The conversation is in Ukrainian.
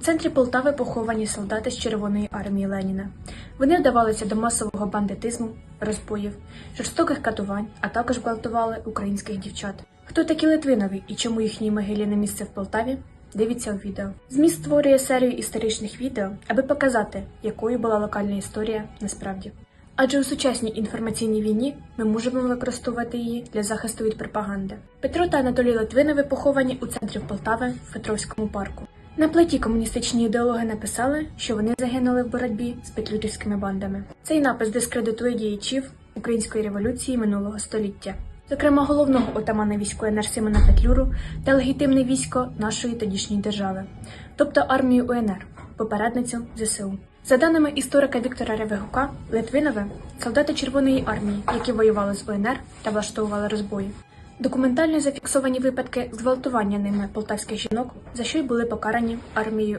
центрі Полтави поховані солдати з Червоної армії Леніна. Вони вдавалися до масового бандитизму, розбоїв, жорстоких катувань, а також гвалтували українських дівчат. Хто такі Литвинови і чому їхній могилі не місце в Полтаві? Дивіться у відео. Зміст створює серію історичних відео, аби показати, якою була локальна історія насправді. Адже у сучасній інформаційній війні ми можемо використовувати її для захисту від пропаганди. Петро та Анатолій Литвинови поховані у центрі Полтави в Петровському парку. На плиті комуністичні ідеологи написали, що вони загинули в боротьбі з петлюрівськими бандами. Цей напис дискредитує діячів української революції минулого століття, зокрема головного отамана військової Нарсимона Петлюру та легітимне військо нашої тодішньої держави, тобто армію УНР, попередницю ЗСУ. За даними історика Віктора Ревегука, Литвинове солдати Червоної армії, які воювали з УНР та влаштовували розбої. Документально зафіксовані випадки зґвалтування ними полтавських жінок, за що й були покарані армією